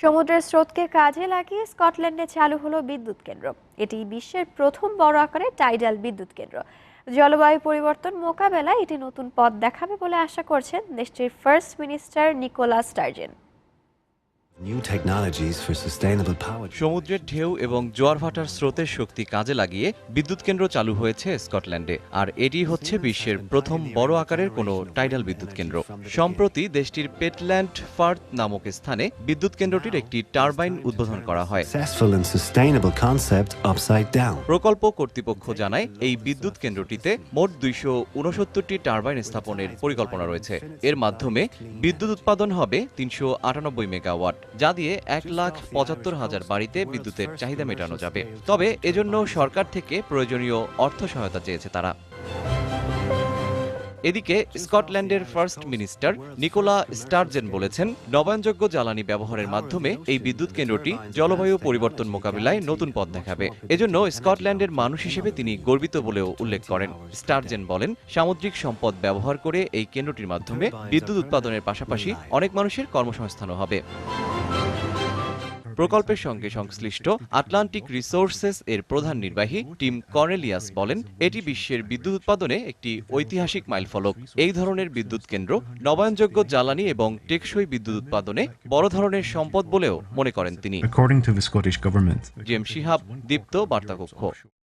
সমুদ্রের স্রোতকে কাজে লাগিয়ে স্কটল্যান্ডে চালু হলো বিদ্যুৎ কেন্দ্র। এটি বিশ্বের প্রথম বড় আকারে টাইডাল বিদ্যুৎ কেন্দ্র। জলবায়ু পরিবর্তন মোকাবেলায় এটি নতুন পথ দেখাবে বলে আশা করছেন দেশটির ফার্স্ট মিনিস্টার নিকোলা স্টার্জেন। সমুদ্রের ঢেউ এবং জোয়ার ভাটার স্রোতের শক্তি কাজে লাগিয়ে বিদ্যুৎ কেন্দ্র চালু হয়েছে স্কটল্যান্ডে। আর এটি হচ্ছে বিশ্বের প্রথম বড় আকারের কোনো টাইডাল বিদ্যুৎ কেন্দ্র। সম্প্রতি দেশটির পেটল্যান্ড ফার্থ নামক স্থানে বিদ্যুৎ কেন্দ্রটির একটি টারবাইন উদ্বোধন করা হয়. প্রকল্প কর্তৃপক্ষ জানায় এই বিদ্যুৎ কেন্দ্রটিতে মোট দুইশো উনসত্তরটি টারবাইন স্থাপনের পরিকল্পনা রয়েছে। এর মাধ্যমে বিদ্যুৎ উৎপাদন হবে তিনশো আটানব্বই মেগাওয়াট যা দিয়ে এক লাখ পঁচাত্তর হাজার বাড়িতে বিদ্যুতের চাহিদা মেটানো যাবে। তবে এজন্য সরকার থেকে প্রয়োজনীয় অর্থ সহায়তা চেয়েছে তারা। এদিকে স্কটল্যান্ডের ফার্স্ট মিনিস্টার নিকোলা স্টারজেন বলেছেন নবায়নযোগ্য জ্বালানি ব্যবহারের মাধ্যমে এই বিদ্যুৎ কেন্দ্রটি জলবায়ু পরিবর্তন মোকাবিলায় নতুন পথ দেখাবে। এজন্য স্কটল্যান্ডের মানুষ হিসেবে তিনি গর্বিত বলেও উল্লেখ করেন। স্টারজেন বলেন সামুদ্রিক সম্পদ ব্যবহার করে এই কেন্দ্রটির মাধ্যমে বিদ্যুৎ উৎপাদনের পাশাপাশি অনেক মানুষের কর্মসংস্থানও হবে। প্রকল্পের সঙ্গে সংশ্লিষ্ট আটলান্টিক রিসোর্সেস এর প্রধান নির্বাহী টিম কর্নেলিয়াস বলেন এটি বিশ্বের বিদ্যুৎ উৎপাদনে একটি ঐতিহাসিক মাইলফলক এই ধরনের বিদ্যুৎ কেন্দ্র নবায়নযোগ্য জ্বালানি এবং টেকসই বিদ্যুৎ উৎপাদনে বড় ধরনের সম্পদ বলেও মনে করেন তিনি. জেম শিহাব দীপ্ত বার্তাকক্ষ